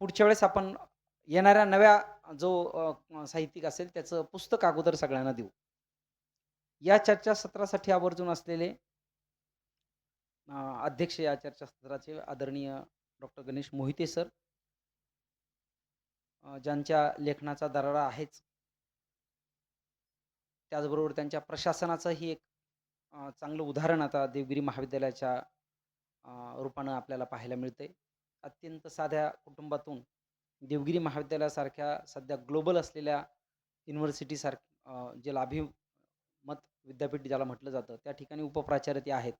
पुढच्या वेळेस आपण येणाऱ्या नव्या जो साहित्यिक असेल त्याचं पुस्तक अगोदर सगळ्यांना देऊ. या चर्चासत्रासाठी आवर्जून असलेले अध्यक्ष या चर्चासत्राचे आदरणीय डॉक्टर गणेश मोहिते सर. ज्यांच्या लेखनाचा दरारा आहेच. त्याचबरोबर त्यांच्या प्रशासनाचंही एक चांगलं उदाहरण आता देवगिरी महाविद्यालयाच्या रूपानं आपल्याला पाहायला मिळतंय. अत्यंत साध्या कुटुंबातून देवगिरी महाविद्यालयासारख्या सध्या ग्लोबल असलेल्या युनिव्हर्सिटीसार जे ज्याला विद्यापीठ ज्याला म्हटलं जातं, त्या ठिकाणी उपप्राचार्य ते आहेत.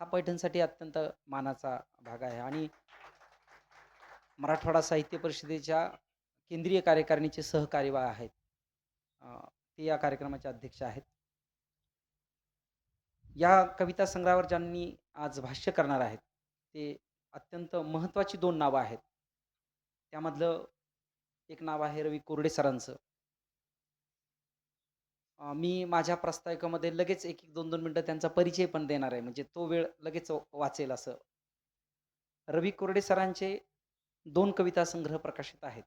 हा पैठणसाठी अत्यंत मानाचा भाग आहे आणि मराठवाडा साहित्य परिषदेच्या केंद्रीय कार्यकारिणीचे सहकार्यवाह आहेत. ते या कार्यक्रमाचे अध्यक्ष आहेत. या कविता संग्रहावर ज्यांनी आज भाष्य करणार आहेत, ते अत्यंत महत्त्वाची दोन नावं आहेत. त्यामधलं एक नाव आहे रवी कोरडे सरांचं. मी माझ्या प्रस्ताविकामध्ये लगेच एक एक दोन दोन मिनटं त्यांचा परिचय पण देणार आहे. म्हणजे तो वेळ लगेच वाचेल असं. रवी कोरडे सरांचे दोन कविता संग्रह प्रकाशित आहेत.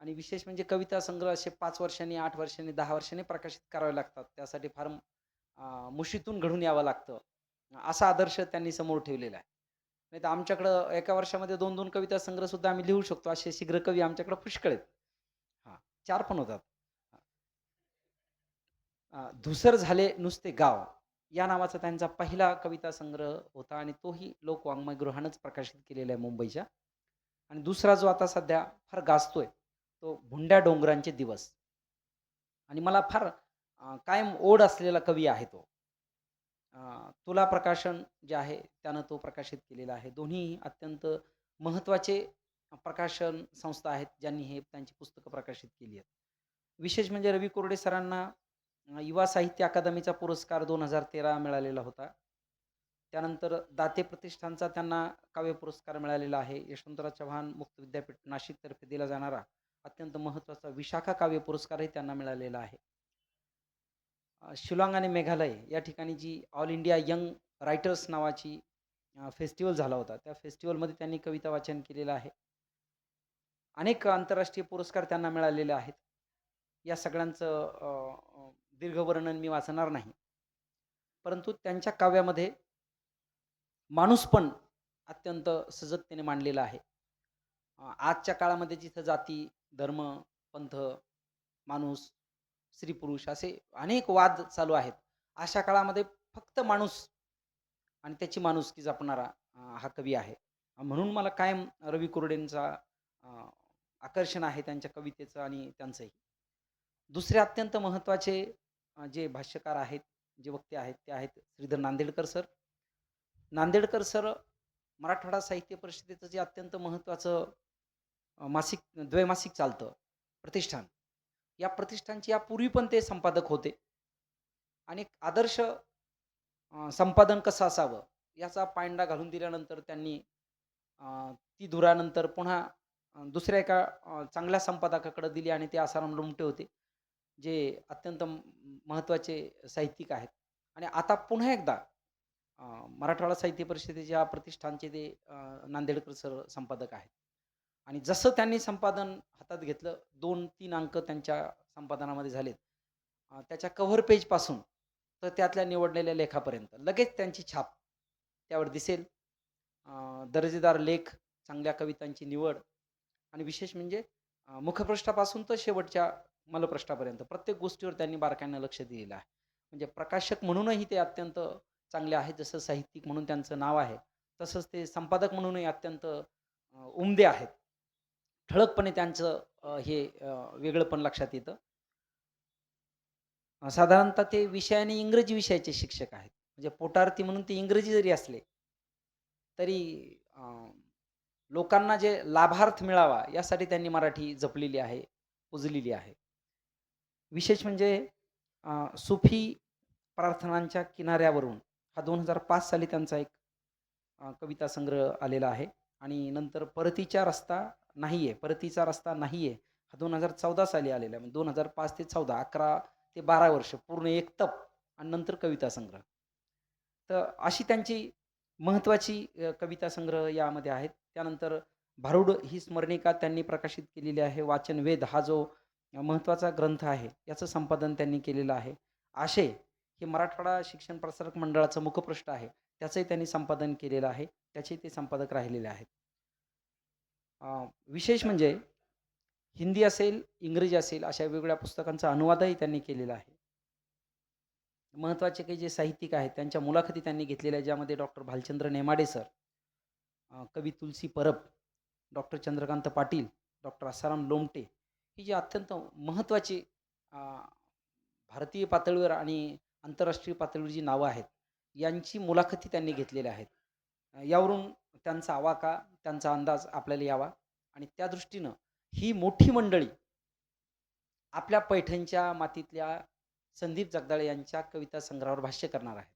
आणि विशेष म्हणजे कविता संग्रह असे पाच वर्षांनी, आठ वर्षांनी, दहा वर्षांनी प्रकाशित करावे लागतात. त्यासाठी फार मुशीतून घडून यावं लागतं. असा आदर्श त्यांनी समोर ठेवलेला आहे. नाहीतर आमच्याकडं एका वर्षामध्ये 2-2 कविता संग्रह सुद्धा आम्ही लिहू शकतो. असे शीघ्र कवी आमच्याकडे पुष्कळ आहेत. हां, चार पण होतात. धुसर झाले नुसते गाव या नावाचा त्यांचा पहिला कविता संग्रह होता आणि तोही लोकवाङ्मय गृहानंच प्रकाशित केलेला आहे मुंबईच्या. आणि दुसरा जो आता सध्या फार गाजतोय, तो भुंड्या डोंगरांचे दिवस. आणि मला फार कायम ओढ असलेला कवी आहे तो. तुला प्रकाशन जे आहे त्यानं तो प्रकाशित केलेला आहे. दोन्हीही अत्यंत महत्त्वाचे प्रकाशन संस्था आहेत, ज्यांनी हे त्यांची पुस्तकं प्रकाशित केली आहेत. विशेष म्हणजे रवी कोरडे सरांना युवा साहित्य अकादमीचा पुरस्कार 2013 मिळालेला होता. त्यानंतर दाते प्रतिष्ठानचा त्यांना काव्य पुरस्कार मिळालेला आहे. यशवंतराव चव्हाण मुक्त विद्यापीठ नाशिकतर्फे दिला जाणारा अत्यंत महत्त्वाचा विशाखा काव्य पुरस्कारही त्यांना मिळालेला आहे. शिलाँग आणि मेघालय या ठिकाणी जी ऑल इंडिया यंग रायटर्स नावाची फेस्टिवल झाला होता. त्या फेस्टिवलमध्ये त्यांनी कविता वाचन केलेलं आहे. अनेक आंतरराष्ट्रीय पुरस्कार त्यांना मिळालेले आहेत. या सगळ्यांचं दीर्घवर्णन दीर्घ वर्णन मी वाचणार नाही. परंतु त्यांच्या काव्यामध्ये माणूस पण अत्यंत सजगतेने मांडलेला आहे. आजच्या काळामध्ये जिथं जाती, धर्म, पंथ, माणूस, स्त्री-पुरुष असे अनेक वाद चालू आहेत. अशा काळामध्ये फक्त माणूस आणि त्याची माणुसकी जपणारा हा कवी आहे. म्हणून मला कायम रवी कुरडेंचा आकर्षण आहे त्यांच्या कवितेचं आणि त्यांचंही. दुसरे अत्यंत महत्त्वाचे जे भाष्यकार आहेत, जे वक्ते आहेत, ते आहेत श्रीधर नांदेडकर सर. नांदेडकर सर मराठवाडा साहित्य परिषदेचं जे अत्यंत महत्त्वाचं मासिक द्वैमासिक चालतं, प्रतिष्ठान. या प्रतिष्ठानचे यापूर्वी पण ते संपादक होते. आणि एक आदर्श संपादन कसं असावं, याचा पायंडा घालून दिल्यानंतर त्यांनी ती धुरानंतर पुन्हा दुसऱ्या एका चांगल्या संपादकाकडे दिली आणि ते आसाराम लोमटे होते. जे अत्यंत महत्त्वाचे साहित्यिक आहेत. आणि आता पुन्हा एकदा मराठवाडा साहित्य परिषदेच्या प्रतिष्ठानचे ते नांदेडकर सर संपादक आहेत. आणि जसं त्यांनी संपादन हातात घेतलं, 2-3 अंक त्यांच्या संपादनामध्ये झालेत. त्याच्या कव्हर पेजपासून तर त्यातल्या निवडलेल्या लेखापर्यंत लगेच त्यांची छाप त्यावर दिसेल. दर्जेदार लेख, चांगल्या कवितांची निवड आणि विशेष म्हणजे मुखपृष्ठापासून तर शेवटच्या मलपृष्ठापर्यंत प्रत्येक गोष्टीवर त्यांनी बारकाईनं लक्ष दिलेलं आहे. म्हणजे प्रकाशक म्हणूनही ते अत्यंत चांगले आहेत. जसं साहित्यिक म्हणून त्यांचं नाव आहे, तसंच ते संपादक म्हणूनही अत्यंत उमदे आहेत. ठळकपणे त्यांचं हे वेगळं पण लक्षात येतं. साधारणतः ते विषय आणि इंग्रजी विषयाचे शिक्षक आहेत. म्हणजे पोटार्थी म्हणून ते इंग्रजी जरी असले, तरी लोकांना जे लाभार्थ मिळावा यासाठी त्यांनी मराठी जपलेली आहे, उजलेली आहे. विशेष म्हणजे सुफी प्रार्थनांच्या किनाऱ्यावरून हा 2005 साली त्यांचा एक कविता संग्रह आलेला आहे आणि नंतर परतीचा रस्ता नाही आहे परतीचा रस्ता नाही आहे हा 2014 साली आलेला आहे. म्हणजे 2005 ते 14 11 ते 12 वर्ष पूर्ण एक तप आणि नंतर कविता संग्रह. तर अशी त्यांची महत्त्वाची कविता संग्रह यामध्ये आहेत. त्यानंतर भारूड ही स्मरणिका त्यांनी प्रकाशित केलेली आहे वाचन वेद हा जो महत्त्वाचा ग्रंथ आहे याचं संपादन त्यांनी केलेलं आहे आशय हे मराठवाडा शिक्षण प्रसारक मंडळाचं मुखपृष्ठ आहे त्याचंही त्यांनी संपादन केलेलं आहे त्याचे ते संपादक राहिलेले आहेत विशेष म्हणजे हिंदी असेल इंग्रजी असेल अशा वेगवेगळ्या पुस्तकांचा अनुवादही त्यांनी केलेला आहे. महत्त्वाचे काही जे साहित्यिक आहेत त्यांच्या मुलाखती त्यांनी घेतलेल्या ज्यामध्ये डॉक्टर भालचंद्र नेमाडे सर कवी तुलसी परब डॉक्टर चंद्रकांत पाटील डॉक्टर आसाराम लोमटे ही जी अत्यंत महत्त्वाची भारतीय पातळीवर आणि आंतरराष्ट्रीय पातळीवर जी नावं आहेत यांची मुलाखती त्यांनी घेतलेल्या आहेत. यावरून त्यांचा आवाका त्यांचा अंदाज आपल्याला यावा. आणि त्या दृष्टीनं ही मोठी मंडळी आपल्या पैठणच्या मातीतल्या संदीप जगदाळे यांच्या कविता संग्रहावर भाष्य करणार आहे.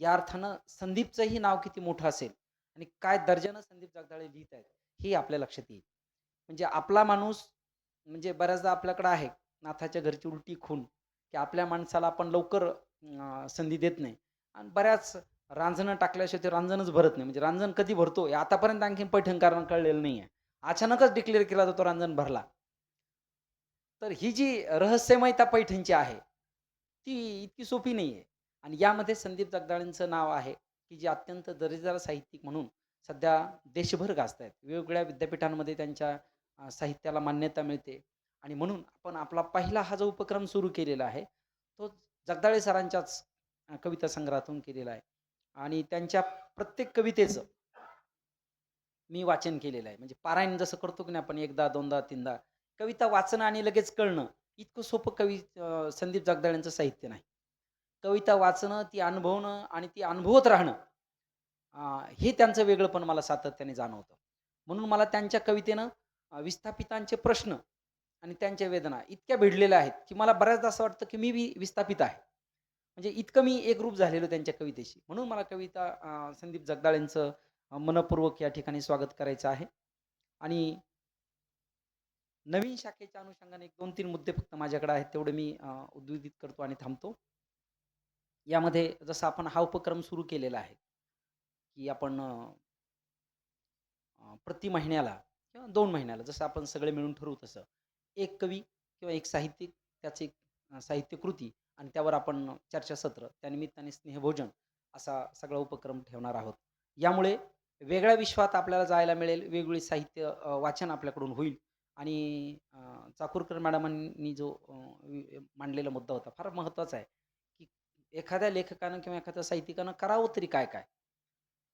या अर्थानं संदीपचंही नाव किती मोठं असेल आणि काय दर्जानं संदीप जगदाळे लिहित आहेत हे आपल्या लक्षात येईल. म्हणजे आपला माणूस म्हणजे बऱ्याचदा आपल्याकडं आहे नाथाच्या घरची उलटी खून की आपल्या माणसाला आपण लवकर संधी देत नाही. आणि बऱ्याच रांजणं टाकल्याशिवाय ते रांजणच भरत नाही. म्हणजे रांजण कधी भरतो हे आतापर्यंत आणखी कारण कळलेलं नाही आहे अचानकच डिक्लेअर केला जातो रांजण भरला. तर ही जी रहस्यमयता पैठणची आहे ती इतकी सोपी नाही आहे आणि यामध्ये संदीप जगदाळेंचं नाव आहे की जे अत्यंत दर्जेदार साहित्यिक म्हणून सध्या देशभर गाजत आहेत वेगवेगळ्या विद्यापीठांमध्ये त्यांच्या साहित्याला मान्यता मिळते. आणि म्हणून आपण आपला पहिला हा जो उपक्रम सुरू केलेला आहे तो जगदाळे सरांच्याच कविता संग्रहातून केलेला आहे. आणि त्यांच्या प्रत्येक कवितेचं मी वाचन केलेलं आहे. म्हणजे पारायण जसं करतो की नाही आपण एकदा दोनदा तीनदा कविता वाचणं आणि लगेच कळणं इतकं सोपं कवी संदीप जगदाळेंचं साहित्य नाही. कविता वाचणं ती अनुभवणं आणि ती अनुभवत राहणं हे त्यांचं वेगळं पण मला सातत्याने जाणवतं. म्हणून मला त्यांच्या कवितेनं विस्थापितांचे प्रश्न आणि त्यांच्या वेदना इतक्या भिडलेल्या आहेत की मला बऱ्याचदा असं वाटतं की मी बी विस्थापित आहे. म्हणजे इतकं मी एकरूप झालेलो त्यांच्या कवितेशी. म्हणून मला कविता संदीप जगदाळेंचं मनपूर्वक या ठिकाणी स्वागत करायचं आहे. आणि नवीन शाखेच्या अनुषंगाने एक दोन तीन मुद्दे फक्त माझ्याकडे आहेत तेवढे मी अं, उद्योजित करतो आणि थांबतो. यामध्ये जसं आपण हा उपक्रम सुरू केलेला आहे की आपण प्रति महिन्याला किंवा दोन महिन्याला जसं आपण सगळे मिळून ठरवू तसं एक कवी किंवा एक साहित्यिक त्याची साहित्यकृती साहित्य कृती आणि त्यावर आपण चर्चासत्र त्यानिमित्ताने स्नेहभोजन असा सगळा उपक्रम ठेवणार आहोत. यामुळे वेगळ्या विश्वात आपल्याला जायला मिळेल वेगवेगळी साहित्य वाचन आपल्याकडून होईल आणि चाकूरकर मॅडमांनी जो मांडलेला मुद्दा होता फार महत्त्वाचा आहे की एखाद्या लेखकानं किंवा एखाद्या साहित्यिकानं करावं तरी काय काय?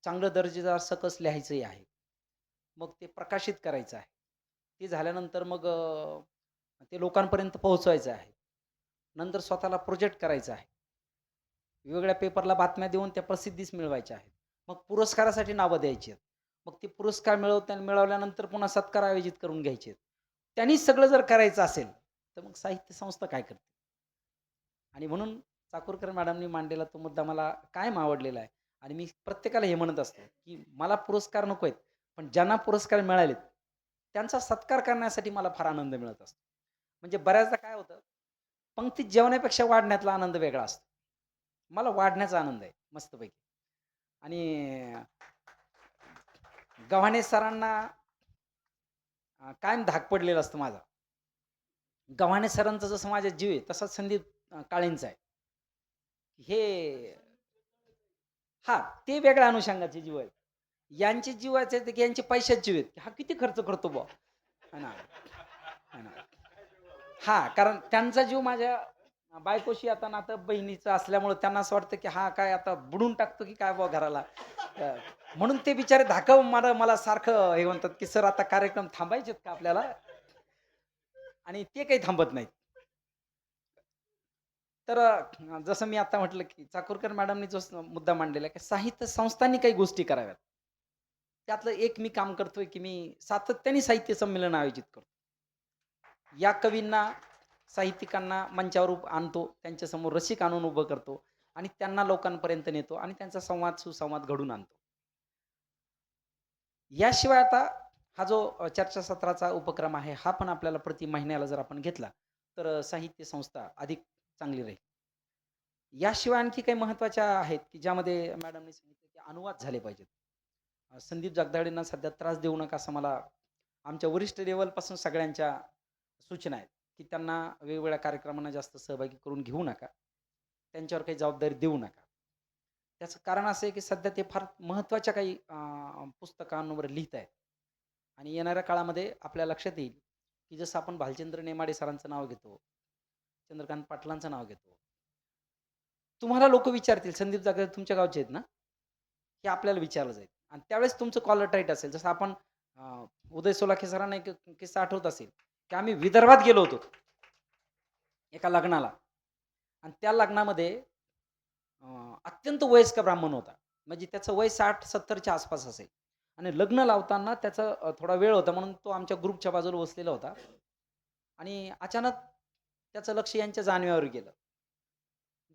चांगलं दर्जेदार सकस लिहायचंही आहे. मग ते प्रकाशित करायचं आहे. ते झाल्यानंतर मग ते लोकांपर्यंत पोहोचवायचं आहे. नंतर स्वतःला प्रोजेक्ट करायचं आहे. वेगवेगळ्या पेपरला बातम्या देऊन त्या प्रसिद्धीच मिळवायच्या आहेत. मग पुरस्कारासाठी नावं द्यायची आहेत मग ते पुरस्कार मिळवत्या मिळवल्यानंतर पुन्हा सत्कार आयोजित करून घ्यायचे आहेत सगळं जर करायचं असेल तर मग साहित्य संस्था काय करते? आणि म्हणून चाकूरकर मॅडमनी मांडलेला तो मुद्दा मला कायम आवडलेला आहे. आणि मी प्रत्येकाला हे म्हणत असतो की मला पुरस्कार नको आहेत पण ज्यांना पुरस्कार मिळालेत त्यांचा सत्कार करण्यासाठी मला फार आनंद मिळत असतो. म्हणजे बऱ्याचदा काय होतं पंक्तीत जेवण्यापेक्षा वाढण्यातला आनंद वेगळा असतो. मला वाढण्याचा आनंद आहे मस्तपैकी. आणि गव्हाणे सरांना कायम धाक पडलेला असतो माझा. गव्हाणे सरांचा जसं माझा जीव आहे तसाच संदीप काळेंचा आहे. हे हा ते वेगळ्या अनुषंगाचे जीव आहेत. यांचे जीवाचे आहेत की यांचे पैशाचे जीव आहेत. की हा किती खर्च करतो बा ना? हा कारण त्यांचा जीव माझ्या बायकोशी आता नातं बहिणीचं असल्यामुळे त्यांना असं वाटतं की हा काय आता बुडून टाकतो की काय बा घराला. म्हणून ते बिचारे धाकव मला मला सारखं हे म्हणतात की सर आता कार्यक्रम थांबायचेत का आपल्याला? आणि ते काही थांबत नाहीत. तर जसं मी आता म्हटलं की चाकूरकर मॅडमनी जो मुद्दा मांडलेला आहे की साहित्य संस्थांनी काही गोष्टी कराव्यात. त्यातलं एक मी काम करतोय की मी सातत्याने साहित्य संमेलन आयोजित करतो. या कवींना साहित्यिकांना मंचावर आणतो त्यांच्यासमोर रसिक आणून उभं करतो आणि त्यांना लोकांपर्यंत नेतो आणि त्यांचा संवाद सुसंवाद घडून आणतो. याशिवाय आता हा जो चर्चासत्राचा उपक्रम आहे हा पण आपल्याला प्रति महिन्याला जर आपण घेतला तर साहित्य संस्था अधिक चांगली राहील. याशिवाय आणखी काही महत्त्वाच्या आहेत की ज्यामध्ये मॅडमने सांगितलं की अनुवाद झाले पाहिजेत. संदीप जगदाळेंना सध्या त्रास देऊ नका असं मला आमच्या वरिष्ठ लेवलपासून सगळ्यांच्या सूचना आहेत की त्यांना वेगवेगळ्या कार्यक्रमांना जास्त सहभागी करून घेऊ नका. त्यांच्यावर काही जबाबदारी देऊ नका. त्याचं कारण असं आहे की सध्या ते फार महत्त्वाच्या काही पुस्तकांवर लिहित आहेत. आणि येणाऱ्या काळामध्ये आपल्या लक्षात येईल की जसं आपण भालचंद्र नेमाडे सरांचं नाव घेतो चंद्रकांत पाटलांचं नाव घेतो. तुम्हाला लोक विचारतील संदीप जागर तुमच्या गावचे आहेत ना? हे आपल्याला विचारलं जाईल. आणि त्यावेळेस तुमचं कॉलर टाईट असेल जसं आपण उदय सोलाखे सरांना एक किस्सा आठवत असेल. की आम्ही विदर्भात गेलो होतो. एका लग्नाला. आणि त्या लग्नामध्ये अत्यंत वयस्क ब्राह्मण होता. म्हणजे त्याचं वय साठ सत्तरच्या आसपास असेल. आणि लग्न लावताना त्याचा थोडा वेळ होता म्हणून तो आमच्या ग्रुपच्या बाजूला बसलेला होता. आणि अचानक त्याचं लक्ष यांच्या जाणव्यावर गेलं.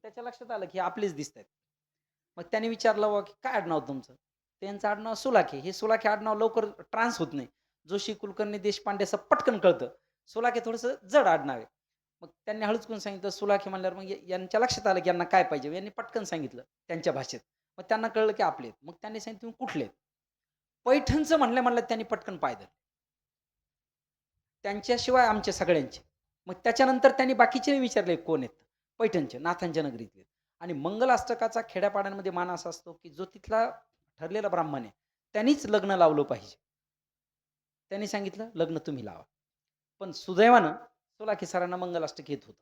त्याच्या लक्षात आलं की आपलेच दिसत आहेत मग त्याने विचारलं बा की काय आडनाव तुमचं? त्यांचं आडनाव सुलाखे. हे सुलाखे आडनाव लवकर ट्रान्स होत नाही. जोशी कुलकर्णी देशपांडे असं पटकन कळतं. सुलाखे थोडंसं जड आडनावे आहे. मग त्यांनी हळूच सांगितलं सुलाखे म्हणल्यावर मग यांच्या लक्षात आलं की यांना काय पाहिजे? यांनी पटकन सांगितलं त्यांच्या भाषेत. मग त्यांना कळलं की आपले आहेत. मग त्यांनी सांगितलं तुम्ही कुठले आहेत? पैठणचं म्हणलं म्हणलं त्यांनी पटकन पाय धरले. त्यांच्याशिवाय आमचे सगळ्यांचे. मग त्याच्यानंतर त्यांनी बाकीचे विचारले कोण आहेत? पैठणचे नाथांच्या नगरीतले आणि मंगल अष्टकाचा खेड्यापाड्यांमध्ये मान असा असतो की जो तिथला ठरलेला ब्राह्मण आहे त्यांनीच लग्न लावलं पाहिजे. त्यांनी सांगितलं लग्न तुम्ही लावा. पण सुदैवानं सोलाकी सरांना मंगलाष्ट घेत येत होतं.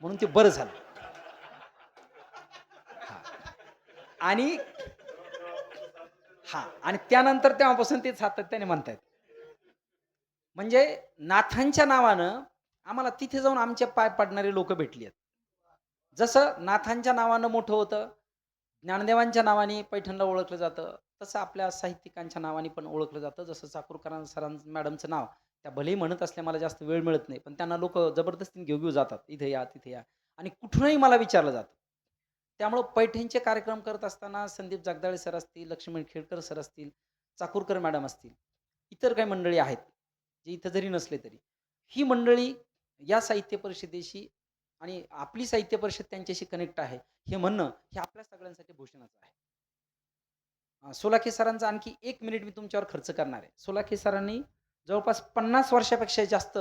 म्हणून ते बरं झालं. आणि हा आणि त्यानंतर तेव्हापासून ते सातत्याने म्हणतायत. म्हणजे नाथांच्या नावानं आम्हाला तिथे जाऊन आमच्या पाय पडणारे लोक भेटली आहेत जसं नाथांच्या नावानं मोठं होतं ज्ञानदेवांच्या नावाने पैठणला ओळखलं जातं तसं आपल्या साहित्यिकांच्या नावाने पण ओळखलं जातं जसं चाकूरकरां सरां मॅडमचं नाव. त्या भलेही म्हणत असल्या मला जास्त वेळ मिळत नाही पण त्यांना लोक जबरदस्तीने घेऊ घेऊ जातात इथे या तिथे या. आणि कुठूनही मला विचारलं जातं. त्यामुळं पैठणचे कार्यक्रम करत असताना संदीप जगदाळे सर असतील लक्ष्मण खेडकर सर असतील चाकूरकर मॅडम असतील इतर काही मंडळी आहेत जे इथं जरी नसले तरी ही मंडळी या साहित्य परिषदेशी आणि आपली साहित्य परिषद त्यांच्याशी कनेक्ट आहे हे म्हणणं हे आपल्या सगळ्यांसाठी भूषणाचं आहे. सोलाखे सरांचा आणखी एक मिनिट मी तुमच्यावर खर्च करणार आहे. सोलाखे सरांनी जवळपास पन्नास वर्षापेक्षा जास्त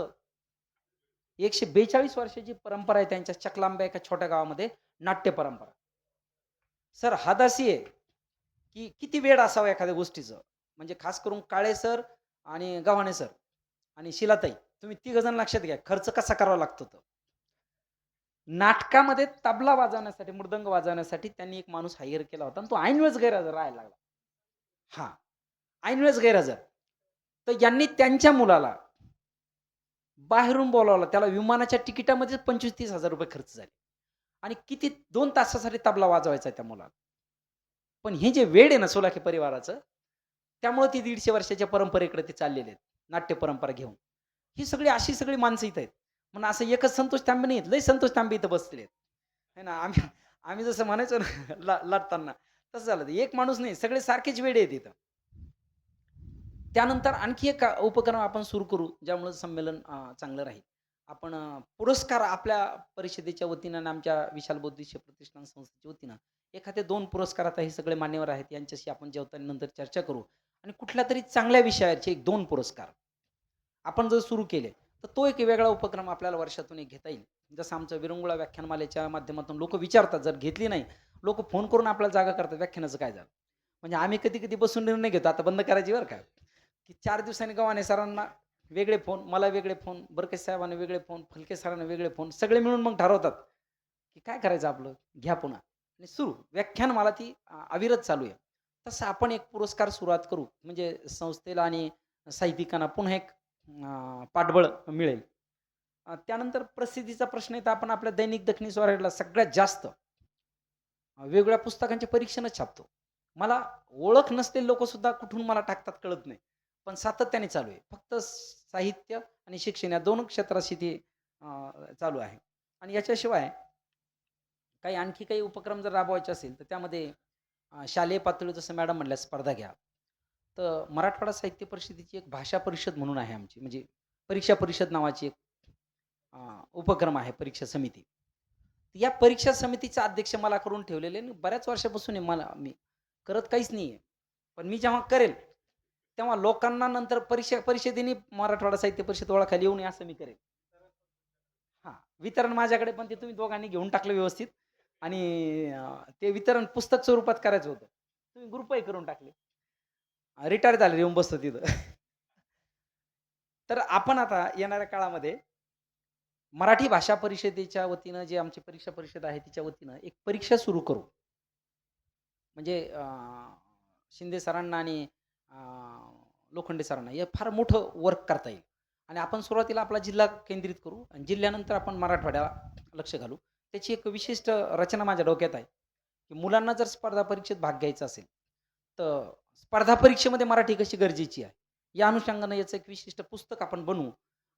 एकशे बेचाळीस वर्षाची परंपरा आहे त्यांच्या चकलांब्या एका छोट्या गावामध्ये नाट्य परंपरा. सर हादासी अशी आहे की किती वेळ असावा एखाद्या गोष्टीचं? म्हणजे खास करून काळे सर आणि गव्हाणे सर आणि शिलाताई तुम्ही ती गजन लक्षात घ्या खर्च कसा करावा लागतो तो? नाटकामध्ये तबला वाजवण्यासाठी मृदंग वाजवण्यासाठी त्यांनी एक माणूस हायर केला होता आणि तो ऐनवेळेस गैरहजर राहायला लागला. हा ऐनवेळेस गैरहजर. तर यांनी त्यांच्या मुलाला बाहेरून बोलावलं. त्याला विमानाच्या तिकिटामध्ये पंचवीस तीस हजार रुपये खर्च झाले. आणि किती दोन तासासाठी तबला वाजवायचा त्या मुलाला. पण हे जे वेळ आहे ना सोलाखे परिवाराचं त्यामुळे ती दीडशे वर्षाच्या परंपरेकडे ते चाललेले आहेत. नाट्य परंपरा घेऊन. ही सगळी अशी सगळी माणसं इथं आहेत. म्हणून असं एकच संतोष तांबे नाही आहेत लय संतोष तांबे इथं बसलेले आहेत. है ना? आम्ही आम्ही जसं म्हणायचो ना लढताना तसं झालं. एक माणूस नाही सगळे सारखेच वेळ आहेत इथं. त्यानंतर आणखी एक उपक्रम आपण सुरू करू ज्यामुळे संमेलन चांगलं राहील. आपण पुरस्कार आपल्या परिषदेच्या वतीनं आणि आमच्या विशाल बौद्धिक प्रतिष्ठान संस्थेच्या वतीनं एखादे दोन पुरस्कार आता हे सगळे मान्यवर आहेत यांच्याशी आपण जेवताना नंतर चर्चा करू. आणि कुठल्या तरी चांगल्या विषयाचे एक दोन पुरस्कार आपण जर सुरू केले तर तो एक वेगळा उपक्रम आपल्याला वर्षातून एक घेता येईल. जसं आमचं विरंगुळा व्याख्यानमालेच्या माध्यमातून लोक विचारतात जर घेतली नाही लोक फोन करून आपल्याला जागा करतात व्याख्यानाचं काय झालं? म्हणजे आम्ही कधी कधी बसून निर्णय घेतो आता बंद करायची बरं का? की चार दिवसांनी गव्हाणे सरांना वेगळे फोन मला वेगळे फोन बरके साहेबांना वेगळे फोन फलके सरांना वेगळे फोन सगळे मिळून मग ठरवतात की काय करायचं आपलं? घ्या पुन्हा. आणि सुरू. व्याख्यान मला ती अविरत चालू आहे. तसं आपण एक पुरस्कार सुरुवात करू. म्हणजे संस्थेला आणि साहित्यिकांना पुन्हा एक पाठबळ मिळेल. त्यानंतर प्रसिद्धीचा प्रश्न येतो आपण आपल्या दैनिक दखनी स्वराजला सगळ्यात जास्त वेगवेगळ्या पुस्तकांचे परीक्षणच छापतो. मला ओळख नसलेले लोकसुद्धा कुठून मला टाकतात कळत नाही. पण सातत्याने चालू आहे. फक्त साहित्य आणि शिक्षण या दोन क्षेत्राशी ते चालू आहे. आणि याच्याशिवाय काही आणखी काही उपक्रम जर राबवायचे असेल तर त्यामध्ये शालेय पातळी जसं मॅडम म्हणल्या स्पर्धा घ्या. तर मराठवाडा साहित्य परिषदेची एक भाषा परिषद म्हणून आहे आमची. म्हणजे परीक्षा परिषद नावाची एक उपक्रम आहे परीक्षा समिती. या परीक्षा समितीचा अध्यक्ष मला करून ठेवलेले आणि बऱ्याच वर्षापासून मला मी करत काहीच नाही आहे पण मी जेव्हा करेल तेव्हा लोकांना नंतर परिषद परिषदेने मराठवाडा साहित्य परिषद ओळखायला येऊ नये असं मी करेन. हां वितरण माझ्याकडे पण ते तुम्ही दोघांनी घेऊन टाकलं व्यवस्थित. आणि ते वितरण पुस्तक स्वरूपात करायचं होतं. तुम्ही ग्रुपही करून टाकले. रिटायर झाले येऊन बसतो तिथं. तर आपण आता येणाऱ्या काळामध्ये मराठी भाषा परिषदेच्या वतीनं जे आमची परीक्षा परिषद आहे तिच्या वतीनं एक परीक्षा सुरू करू. म्हणजे शिंदे सरांना आणि लोखंडे सरांना हे फार मोठं वर्क करता येईल. आणि आपण सुरुवातीला आपला जिल्हा केंद्रित करू आणि जिल्ह्यानंतर आपण मराठवाड्याला लक्ष घालू. त्याची एक विशिष्ट रचना माझ्या डोक्यात आहे की मुलांना जर स्पर्धा परीक्षेत भाग घ्यायचा असेल तर स्पर्धा परीक्षेमध्ये मराठी कशी गरजेची आहे? या अनुषंगानं याचं एक विशिष्ट पुस्तक आपण बनवू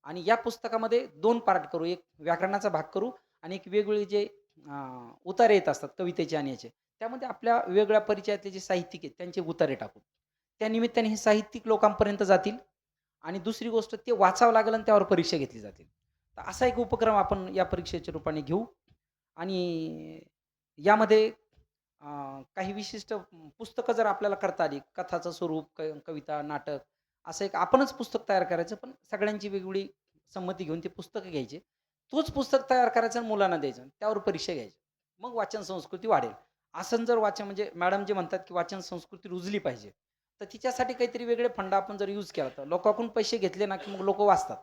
आणि या पुस्तकामध्ये दोन पार्ट करू. एक व्याकरणाचा भाग करू आणि एक वेगवेगळे जे उतारे येत असतात कवितेचे आणि याचे. त्यामध्ये आपल्या वेगळ्या परिचयातले जे साहित्यिक आहेत त्यांचे उतारे टाकू. त्या निमित्ताने हे साहित्यिक लोकांपर्यंत जातील आणि दुसरी गोष्ट ते वाचावं लागेल आणि त्यावर परीक्षा घेतली जातील. तर असा एक उपक्रम आपण या परीक्षेच्या रूपाने घेऊ आणि यामध्ये काही विशिष्ट पुस्तकं जर आपल्याला करता आली कथाचं स्वरूप क कविता नाटक असं एक आपणच पुस्तक तयार करायचं पण सगळ्यांची वेगवेगळी संमती घेऊन ते पुस्तकं घ्यायचे. तोच पुस्तक तयार करायचं आणि मुलांना द्यायचं त्यावर परीक्षा घ्यायची. मग वाचन संस्कृती वाढेल. असं जर वाचन म्हणजे मॅडम जे म्हणतात की वाचन संस्कृती रुजली पाहिजे तर तिच्यासाठी काहीतरी वेगळे फंड आपण जर यूज केला तर. लोकांकडून पैसे घेतले ना की मग लोक वाचतात.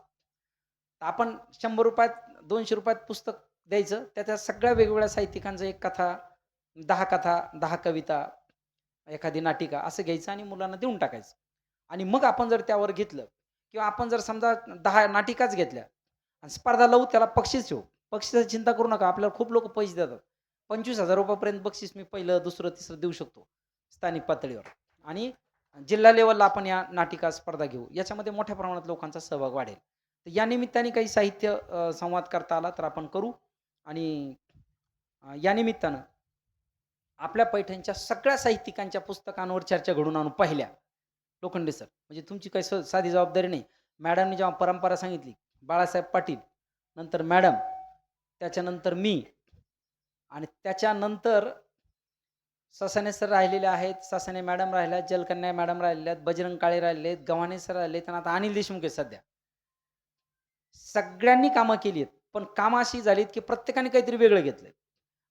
तर आपण शंभर रुपयात दोनशे रुपयात पुस्तक द्यायचं. त्याच्या सगळ्या वेगवेगळ्या साहित्यिकांचं एक कथा दहा कथा दहा कविता एखादी नाटिका असं घ्यायचं आणि मुलांना देऊन टाकायचं. आणि मग आपण जर त्यावर घेतलं किंवा आपण जर समजा दहा नाटिकाच घेतल्या आणि स्पर्धा लावू त्याला बक्षीस ठेवू बक्षिसाची चिंता करू नका आपल्याला खूप लोक पैसे देतात. पंचवीस हजार रुपयापर्यंत बक्षीस मी पहिलं दुसरं तिसरं देऊ शकतो स्थानिक पातळीवर. आणि जिल्हा लेवलला आपण या नाटिका स्पर्धा घेऊ. याच्यामध्ये मोठ्या प्रमाणात लोकांचा सहभाग वाढेल. तर या निमित्ताने काही साहित्य संवाद करता आला तर आपण करू. आणि या निमित्तानं आपल्या पैठणच्या सगळ्या साहित्यिकांच्या पुस्तकांवर चर्चा घडून आणू पहिल्या. लोखंडे सर म्हणजे तुमची काही स- साधी जबाबदारी नाही. मॅडमने जेव्हा परंपरा सांगितली बाळासाहेब पाटील नंतर मॅडम त्याच्यानंतर मी आणि त्याच्यानंतर ससाने सर राहिलेले आहेत ससाने मॅडम राहिल्या जलकन्या मॅडम राहिलेल्या आहेत बजरंग काळे राहिले आहेत गव्हाणे सर राहिले आहेत आणि आता अनिल देशमुख आहेत सध्या. सगळ्यांनी कामं केली आहेत पण कामं अशी झालीत की प्रत्येकाने काहीतरी वेगळं घेतलंय.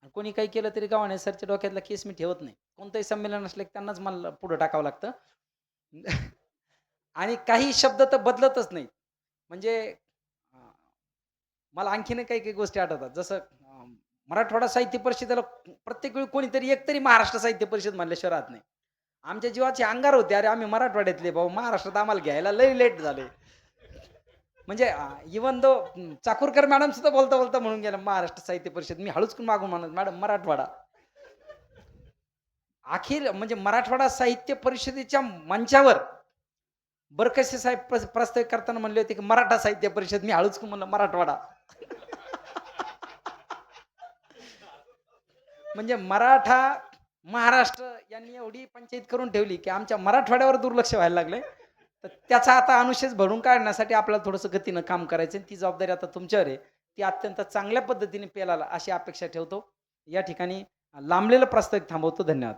आणि कोणी काही केलं तरी गव्हाणे सरच्या डोक्यातला केस मी ठेवत नाही. कोणतंही संमेलन असलं की त्यांनाच मला पुढं टाकावं लागतं. आणि काही शब्द तर बदलतच नाहीत. म्हणजे मला आणखीन काही काही गोष्टी आठवतात. जसं मराठवाडा साहित्य परिषदेला प्रत्येक वेळी कोणीतरी एक तरी महाराष्ट्र साहित्य परिषद म्हणल्याशिवाय राहत नाही. आमच्या जीवाचे अंगार होते अरे आम्ही मराठवाड्यातले भाऊ महाराष्ट्रात आम्हाला घ्यायला लई लेट झाले. म्हणजे इवन दो चाकूरकर मॅडम सुद्धा बोलता बोलता म्हणून गेला महाराष्ट्र साहित्य परिषद मी हळूच मागून म्हणत मॅडम मराठवाडा. अखेर म्हणजे मराठवाडा साहित्य परिषदेच्या मंचावर बरकसे साहेब प्रस- प्रस्ताव करताना म्हणले होते की मराठा साहित्य परिषद मी हळूच म्हणलं मराठवाडा. म्हणजे मराठा महाराष्ट्र यांनी एवढी पंचायत करून ठेवली की आमच्या मराठवाड्यावर दुर्लक्ष व्हायला लागले तर त्याचा आता अनुशेष भरून काढण्यासाठी आपल्याला थोडंसं गतीनं काम करायचं आणि ती जबाबदारी आता तुमच्यावर आहे. ती अत्यंत चांगल्या पद्धतीने पेलाला अशी अपेक्षा ठेवतो. या ठिकाणी लांबलेलं प्रस्ताव थांबवतो. धन्यवाद.